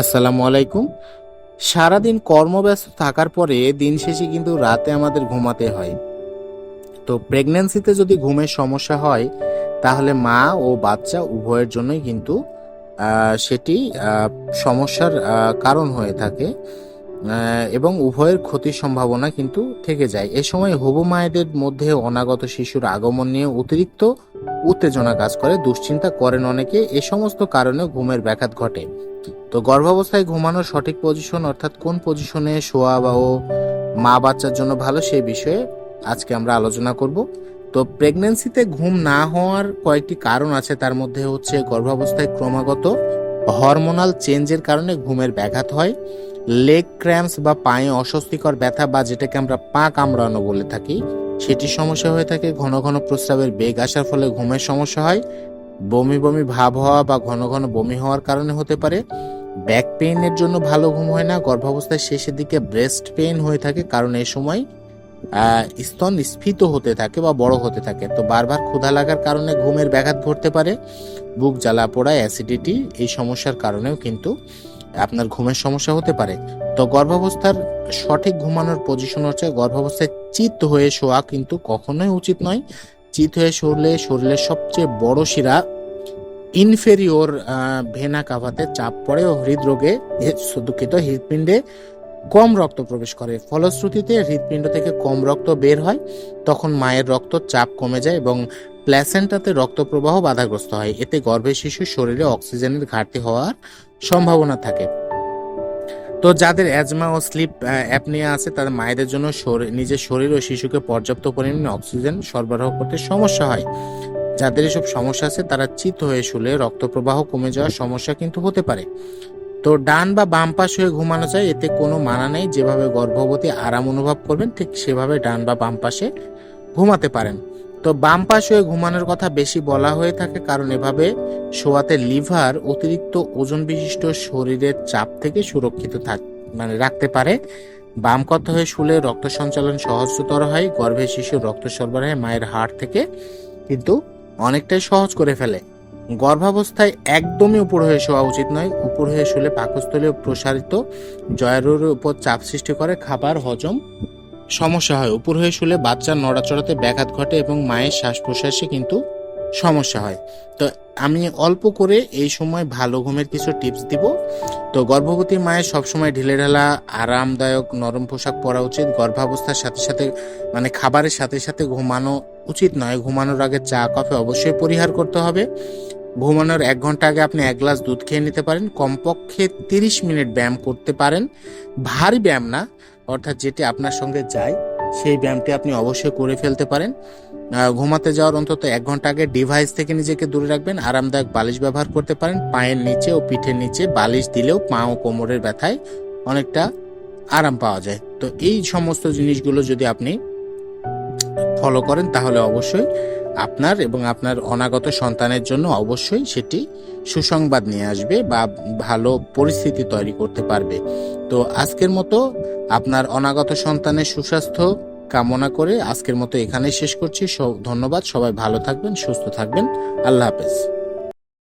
আসসালামু আলাইকুম। সারাদিন কর্মব্যস্ত থাকার পরে দিন শেষে কিন্তু রাতে আমাদের ঘুমাতে হয়। তো প্রেগন্যান্সিতে যদি ঘুমের সমস্যা হয়, তাহলে মা ও বাচ্চা উভয়ের জন্যই কিন্তু সেটি সমস্যার কারণ হয়ে থাকে। এবং উভয়ের ক্ষতির সম্ভাবনা কিন্তু থেকে যায়। এ সময় হবু মায়েদের মধ্যে অনাগত শিশুর আগমন নিয়ে অতিরিক্ত উত্তেজনা কাজ করে, দুশ্চিন্তা করেন অনেকে, এ সমস্ত কারণে ঘুমের ব্যাঘাত ঘটে। তো গর্ভাবস্থায় ঘুমানোর সঠিক পজিশন অর্থাৎ কোন পজিশনে শোয়া বা ও মা বাচ্চার জন্য ভালো সেই বিষয়ে আজকে আমরা আলোচনা করব। তো প্রেগন্যান্সিতে ঘুম না হওয়ার কয়েকটি কারণ আছে, তার মধ্যে হচ্ছে গর্ভাবস্থায় ক্রমাগত হরমোনাল চেঞ্জের কারণে ঘুমের ব্যাঘাত হয়। লেগ ক্র্যাম্পস বা পায়ে অস্বস্তিকর ব্যথা বা যেটাকে আমরা পা কামড়ানো বলে থাকি সেটি সমস্যা হয়ে থাকে, ঘন ঘন প্রস্রাবের বেগ আসার ফলে ঘুমের সমস্যা হয়। বমি বমি ভাব হওয়া বা ঘন ঘন বমি হওয়ার কারণে হতে পারে। ব্যাক পেইনের জন্য ভালো ঘুম হয় না। গর্ভাবস্থার শেষের দিকে ব্রেস্ট পেইন হয়ে থাকে, কারণ এই সময় স্তন স্ফীত হতে থাকে বা বড় হতে থাকে। তো বারবার ক্ষুধা লাগার কারণে ঘুমের ব্যাঘাত ঘটতে পারে। বুক জ্বালা পোড়া, অ্যাসিডিটি, এই সমস্যার কারণেও কিন্তু আপনার ঘুমের সমস্যা হতে পারে। তো গর্ভাবস্থার সঠিক ঘুমানোর পজিশন হচ্ছে গর্ভাবস্থায় চিত হয়ে শোয়া কিন্তু কখনোই উচিত নয়। চিত হয়ে শুলে শরীরের সবচেয়ে বড় শিরা ইনফেরিওর ভেনা কাভাতে চাপ পড়ে ও হৃদরোগে দুঃখিত হৃদপিণ্ডে কম রক্ত প্রবেশ করে। ফলশ্রুতিতে হৃদপিণ্ড থেকে কম রক্ত বের হয়, তখন মায়ের রক্ত চাপ কমে যায় এবং প্ল্যাসেন্টাতে রক্ত প্রবাহ বাধাগ্রস্ত হয়। এতে গর্ভের শিশুর শরীরে অক্সিজেনের ঘাটতি হওয়ার সম্ভাবনা থাকে। তো যাদের অ্যাজমা ও স্লিপ অ্যাপনিয়া আছে তাদের মায়েদের জন্য নিজের শরীর ও শিশুকে পর্যাপ্ত পরিমাণে অক্সিজেন সরবরাহ করতে সমস্যা হয়। যাদের এসব সমস্যা আছে, তারা চিত হয়ে শুলে রক্ত প্রবাহ কমে যাওয়ার সমস্যা কিন্তু হতে পারে। তো ডান বা বাম পাশ হয়ে ঘুমানো যায়, এতে কোনো মানা নেই। যেভাবে গর্ভবতী আরাম অনুভব করবেন, ঠিক সেভাবে ডান বা বাম পাশে ঘুমাতে পারেন। তো বাম পাশ হয়ে ঘুমানোর কথা বেশি বলা হয়ে থাকে কারণ এভাবে শোয়াতে লিভার অতিরিক্ত ওজন বিশিষ্ট শরীরের চাপ থেকে সুরক্ষিত থাক মানে রাখতে পারে। বাম কথা হয়ে শুলে রক্ত সঞ্চালন সহজতর হয়, গর্ভে শিশুর রক্ত সরবরাহে মায়ের হাড় থেকে, কিন্তু অনেকটাই সহজ করে ফেলে। গর্ভাবস্থায় একদমই উপর হয়ে শোয়া উচিত নয়। উপর হয়ে শুলে পাকস্থলীয় প্রসারিত জয়ের উপর চাপ সৃষ্টি করে, খাবার হজম সমস্যা হয়। উপর হয়ে শুলে বাচ্চার নড়াচড়াতে ব্যাঘাত ঘটে এবং মায়ের শ্বাস প্রশ্বাসে কিন্তু সমস্যা হয়। তো আমি অল্প করে এই সময় ভালো ঘুমের কিছু টিপস দিব। তো গর্ভবতী মায়ের সবসময় ঢিলেঢালা আরামদায়ক, নরম পোশাক পরা উচিত, গর্ভাবস্থার সাথে সাথে মানে খাবারের সাথে সাথে ঘুমানো উচিত নয়। ঘুমানোর আগে চা, কফি অবশ্যই পরিহার করতে হবে। ঘুমানোর এক ঘণ্টা আগে আপনি এক গ্লাস দুধ খেয়ে নিতে পারেন। কমপক্ষে তিরিশ মিনিট ব্যায়াম করতে পারেন। ভারী ব্যায়াম না অর্থাৎ যেটি আপনার সঙ্গে যায়, সেই ব্যায়ামটি আপনি অবশ্যই করে ফেলতে পারেন। ঘুমাতে যাওয়ার অন্তত এক ঘণ্টা আগে ডিভাইস থেকে নিজেকে দূরে রাখবেন, আরামদায়ক বালিশ ব্যবহার করতে পারেন, পায়ের নিচে ও পিঠের নিচে বালিশ দিলেও পা ও কোমরের ব্যথায় অনেকটা আরাম পাওয়া যায়। তো এই সমস্ত জিনিসগুলো যদি আপনি ফলো করেন, তাহলে অবশ্যই আপনার এবং আপনার অনাগত সন্তানের জন্য অবশ্যই সেটি সুসংবাদ নিয়ে আসবে বা ভালো পরিস্থিতি তৈরি করতে পারবে। তো আজকের মতো আপনার অনাগত সন্তানের সুস্বাস্থ্য কামনা করে আজকের মতো এখানেই শেষ করছি। ধন্যবাদ, সবাই ভালো থাকবেন, সুস্থ থাকবেন। আল্লাহ হাফেজ।